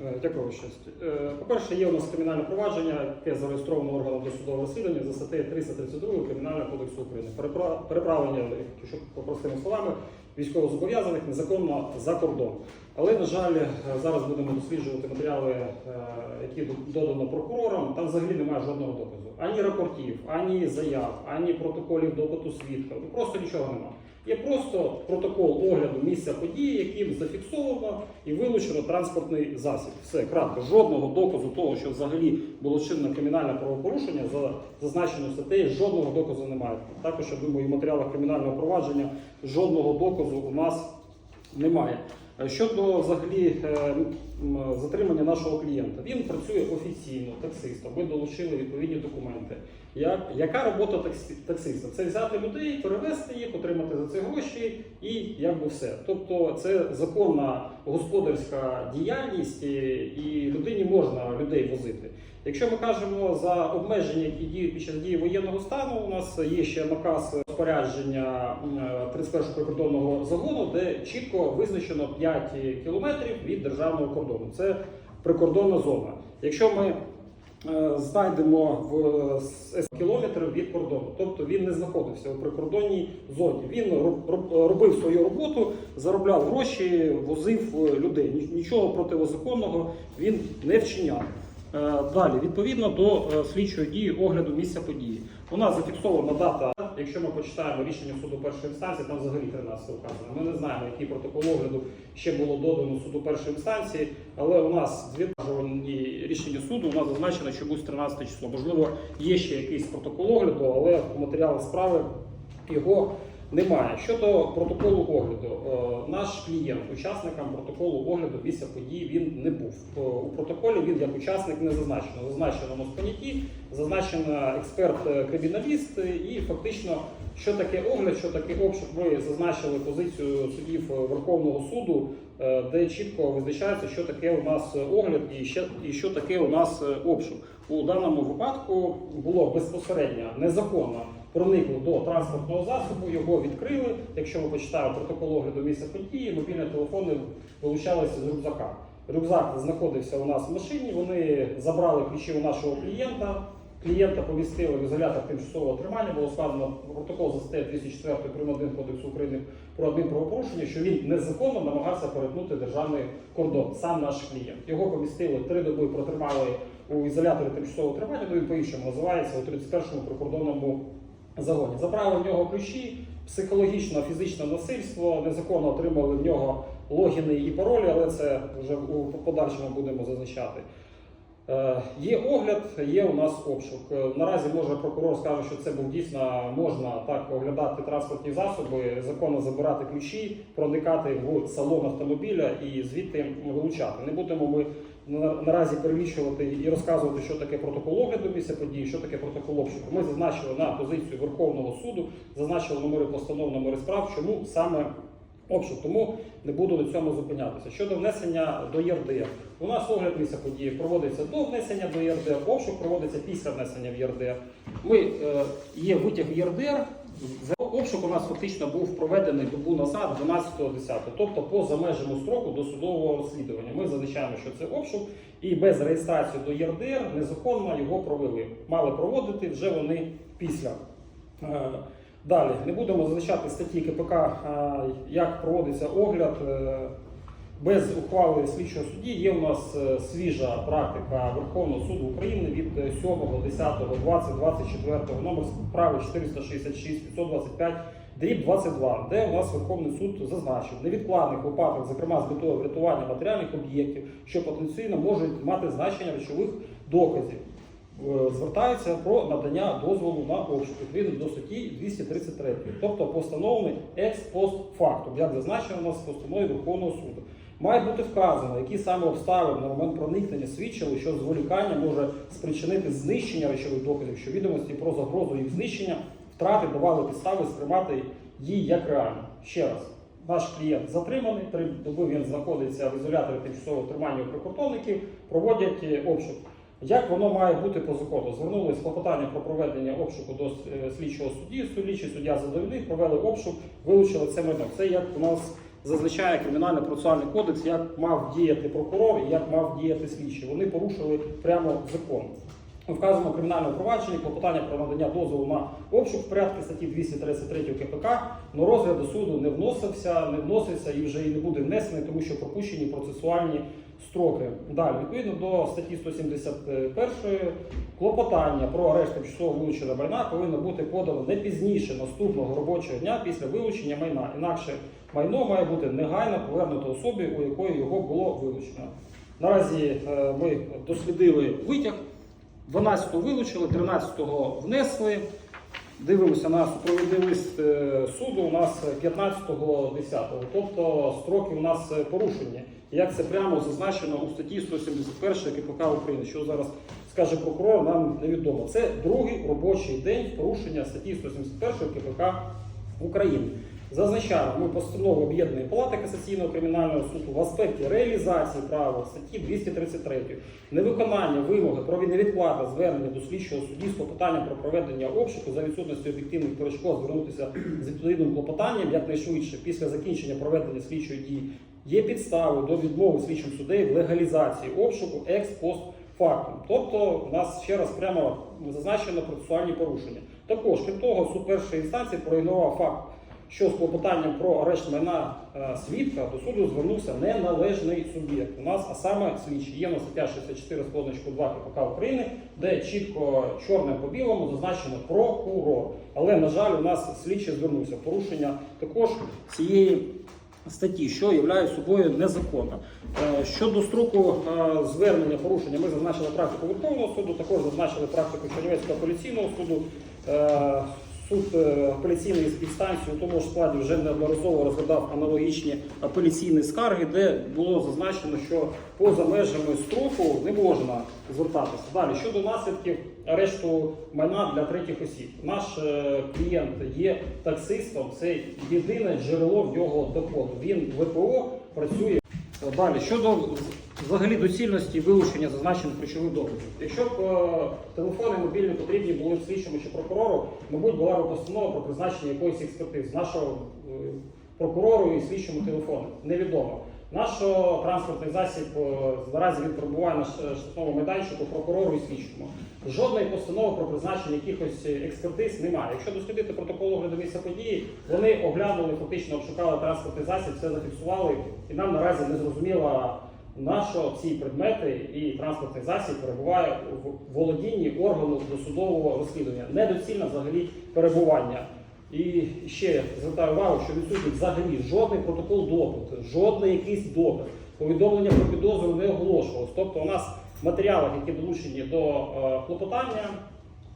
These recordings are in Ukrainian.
Е, Дякую, щастя. Е, По-перше, є у нас кримінальне провадження, яке зареєстровано органом досудового розслідування за статтею 332 Кримінального кодексу України. Переправлення, якщо простими словами, військовозобов'язаних незаконно за кордон. Але, на жаль, е, зараз будемо досліджувати матеріали, які додано прокурорам. Там взагалі немає жодного доказу. Ані рапортів, ані заяв, ані протоколів допиту свідка. Ну, Просто нічого немає. Є просто протокол огляду місця події, яким зафіксовано і вилучено транспортний засіб. Все кратко. Жодного доказу того, що взагалі було чинено кримінальне правопорушення за зазначеною статтею, жодного доказу немає. Також я думаю, і в матеріалах кримінального провадження жодного доказу у нас немає. Е, Щодо взагалі е, затримання нашого клієнта, він працює офіційно таксистом. Ми долучили відповідні документи. Як, яка робота таксі- таксиста? Це взяти людей, перевезти їх, отримати за це гроші і якби все. Тобто це законна господарська діяльність, і, і людині можна людей возити. Якщо ми кажемо за обмеження, які діють під час дії воєнного стану, у нас є ще наказ розпорядження м, е, 31 прикордонного загону, де чітко визначено 5 кілометрів від державного кордону. Це прикордонна зона. Якщо ми е, знайдемо в с- кілометрів від кордону, тобто він не знаходився у прикордонній зоні. Він роб- роб- робив свою роботу, заробляв гроші, возив е, людей. Нічого противозаконного він не вчиняв. Е, Далі, відповідно до е, слідчої дії огляду місця події. У нас зафіксована дата. Якщо ми почитаємо рішення суду першої інстанції, там взагалі 13 вказано. Ми не знаємо, який протокол огляду ще було додано суду першої інстанції, але у нас дві рішення суду. У нас зазначено, буде 13 число. Можливо, є ще якийсь протокол огляду, але матеріали справи його немає. Щодо протоколу огляду, е, наш клієнт учасникам протоколу огляду місця події він не був. Е, У протоколі він як учасник не зазначено. Зазначено в понятті, зазначено експерт-криміналіст, і фактично, що таке огляд, що таке обшук, ми зазначили позицію суддів Верховного суду, е, де чітко визначається, що таке у нас огляд і ще і що таке у нас е, обшук. У даному випадку було безпосередньо незаконно проникли до транспортного засобу, його відкрили. Якщо ми почитаємо протокол огляду місця події, мобільні телефони вилучалися з рюкзака. Рюкзак знаходився у нас в машині. Вони забрали ключі у нашого клієнта. Клієнта повістили в ізолятор тимчасового тримання. Було складено протокол за статтею 204 прим. 1 Кодексу України про адмінправопорушення, що він незаконно намагався перетнути державний кордон. Сам наш клієнт. Його помістили три доби, протримали у ізоляторі тимчасового тримання. Ну він по-іншому називається у 31-му прикордонному загоні. Забрали в нього ключі, психологічне, фізичне насильство, незаконно отримали в нього логіни і паролі, але це вже у подальшому будемо зазначати. Е, Є огляд, є у нас обшук. Е, Наразі може прокурор скаже, що це був дійсно можна так оглядати транспортні засоби, законно забирати ключі, проникати в салон автомобіля і звідти вилучати. Не будемо ми наразі перелічувати і розказувати, що таке протокол огляду місця події, що таке протокол обшуку. Ми зазначили на позицію Верховного суду, зазначили номери постанов, номери справ, чому саме обшук. Тому не буду на цьому зупинятися. Щодо внесення до ЄРДР. У нас огляд місця події проводиться до внесення до ЄРДР, обшук проводиться після внесення в ЄРДР. Ми, е, є витяг ЄРДР. Обшук у нас фактично був проведений добу назад, 12.10, тобто поза межами строку досудового розслідування. Ми зазначаємо, що це обшук, і без реєстрації до ЄРДР незаконно його провели. Мали проводити вже вони після. Е, Далі не будемо зазначати статті КПК, е, як проводиться огляд. Е, Без ухвали слідчого судді є у нас е, свіжа практика Верховного суду України від е, 7.10.2024 номер справи 466 525 дріб 22, де у нас Верховний суд зазначив невідкладних випадках, зокрема з метою врятування матеріальних об'єктів, що потенційно можуть мати значення речових доказів. Е, Звертаються про надання дозволу на обшук відповідно до статті 233, тобто постановлений екс-пост фактум, як зазначено у нас в постанові Верховного суду. Має бути вказано, які саме обставини на момент проникнення свідчили, що зволікання може спричинити знищення речових доказів, що відомості про загрозу їх знищення, втрати давали підстави сприймати її як реально. Ще раз, наш клієнт затриманий, три доби він знаходиться в ізоляторі тимчасового тримання прикордонників, проводять е, обшук. Як воно має бути по закону? Звернулись з клопотанням про проведення обшуку до е, слідчого судді. Слідчий суддя задовольнив, провели обшук, вилучили це майно. Це як у нас зазначає кримінальний процесуальний кодекс, як мав діяти прокурор і як мав діяти слідчий. Вони порушили прямо закон. У вказаному кримінальному провадженні клопотання про надання дозволу на обшук в порядку статті 233 КПК, но розгляд до суду не вносився, не вноситься і вже і не буде внесений, тому що пропущені процесуальні строки. Далі, відповідно до статті 171 клопотання про арешт тимчасово вилучення майна повинно бути подано не пізніше наступного робочого дня після вилучення майна. Інакше майно має бути негайно повернуто особі, у якої його було вилучено. Наразі е, ми дослідили витяг. 12-го вилучили, 13-го внесли. Дивимося на супровідний лист е, суду. У нас 15-го 10-го. Тобто строки у нас порушення. порушені. Як це прямо зазначено у статті 171 КПК України, що зараз скаже прокурор, нам невідомо. Це другий робочий день порушення статті 171 КПК України. Зазначаємо, ми постанову об'єднаної палати касаційного кримінального суду в аспекті реалізації права статті 233, невиконання вимоги про невідкладне звернення до слідчого судді з клопотанням про проведення обшуку за відсутності об'єктивних перешкод звернутися з відповідним клопотанням якнайшвидше після закінчення проведення слідчої дії є підставою до відмови слідчим суддею в легалізації обшуку екс-пост фактум. Тобто у нас ще раз прямо зазначено процесуальні порушення. Також, крім того, суд першої інстанції проігнорував факт що з клопотанням про арешт майна е, свідка до суду звернувся неналежний суб'єкт. У нас, а саме слідчий. Є у нас стаття 64 з позначку 2 КПК України, де чітко чорним по білому зазначено прокурор. Але, на жаль, у нас слідчий звернувся. Порушення також цієї статті, що є собою незаконно. Е, Щодо строку е, звернення порушення, ми зазначили практику Верховного суду, також зазначили практику Чернівецького апеляційного суду. Суд е, апеляційної інстанції у тому ж складі вже неодноразово розглядав аналогічні апеляційні скарги, де було зазначено, що поза межами строку не можна звертатися. Далі щодо наслідків арешту майна для третіх осіб, наш е, клієнт є таксистом. Це єдине джерело в його доходу. Він ВПО працює. Далі щодо взагалі доцільності вилучення зазначених ключових доказів. Якщо б е, телефони мобільні потрібні були слідчому чи прокурору, мабуть, була б постанова про призначення якоїсь експертизи нашого е, прокурору і слідчому телефону. Невідомо. Наш е, транспортний засіб е, наразі він перебуває на штатному майданчику прокурору і слідчому. Жодної постанови про призначення якихось експертиз немає. Якщо дослідити протокол огляду місця події, вони оглянули, фактично обшукали транспортний засіб, все зафіксували, і нам наразі не зрозуміло, на що ці предмети і транспортний засіб перебуває в володінні органу досудового розслідування. Недоцільне взагалі перебування. І ще звертаю увагу, що відсутній взагалі жодний протокол допиту, жодний якийсь доказ, повідомлення про підозру не оголошувалось. Тобто у нас в матеріалах, які долучені до е, клопотання,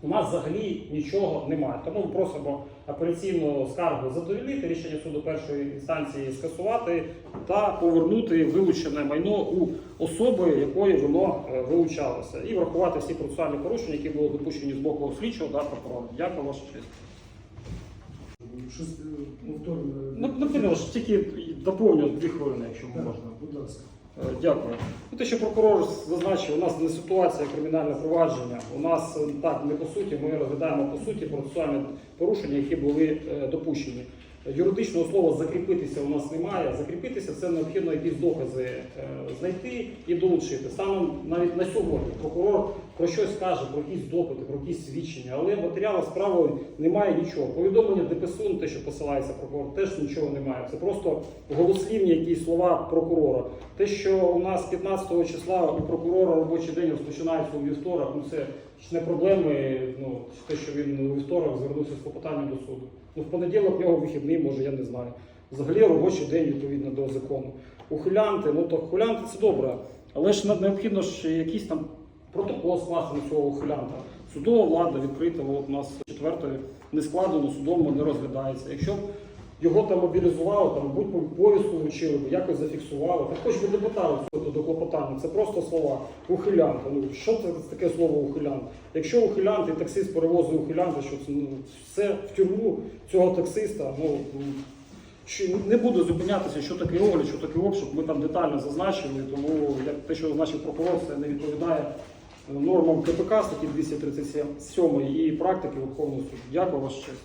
у нас взагалі нічого немає. Тому ми просимо апеляційну скаргу задовільнити, рішення суду першої інстанції скасувати та повернути вилучене майно у особи, якої воно е, вилучалося, і врахувати всі процесуальні порушення, які були допущені з боку слідчого та прокурора. Дякую, ваша честь. Щось е, повторно. Ну, напевно, ж тільки доповню дві хвилини, якщо Так, можна. Будь ласка. Е, Дякую. Ну, те, що прокурор зазначив, у нас не ситуація кримінальне провадження. У нас е, так не по суті. Ми розглядаємо по суті процесуальні порушення, які були допущені. Юридичного слова закріпитися у нас немає. Закріпитися це необхідно якісь докази е, знайти і долучити. Станом навіть на сьогодні прокурор про щось каже, про якісь допити, про якісь свідчення, але матеріалу справи немає нічого. Повідомлення ДПСУ, на те, що посилається прокурор, теж нічого немає. Це просто голослівні якісь слова прокурора. Те, що у нас 15 числа у прокурора робочий день розпочинається у вівторок, ну це не проблеми. Ну те, що він у вівторок звернувся з клопотанням до суду. Ну в понеділок в нього вихідний, може, я не знаю. Взагалі робочий день відповідно до закону. Ухилянти, ну то ухилянти це добре, але ж необхідно ж якийсь там протокол скласти на цього ухилянта. Судова влада відкрита, от у нас четвертої не складено, судом не розглядається. Якщо його там мобілізували, там будь повістку вручили, якось зафіксували, так хоч би допитали цього до клопотання. Це просто слова ухилянта. Ну що це таке слово ухилянт? Якщо ухилянт і таксист перевозить ухилянта, що це ну, все в тюрму цього таксиста, ну. Не буду зупинятися, що таке огляд, що таке обшук. Ми там детально зазначили, тому як те, що зазначив прокурор, це не відповідає нормам КПК статті 237 і практики Верховного суду. Дякую, ваша честь.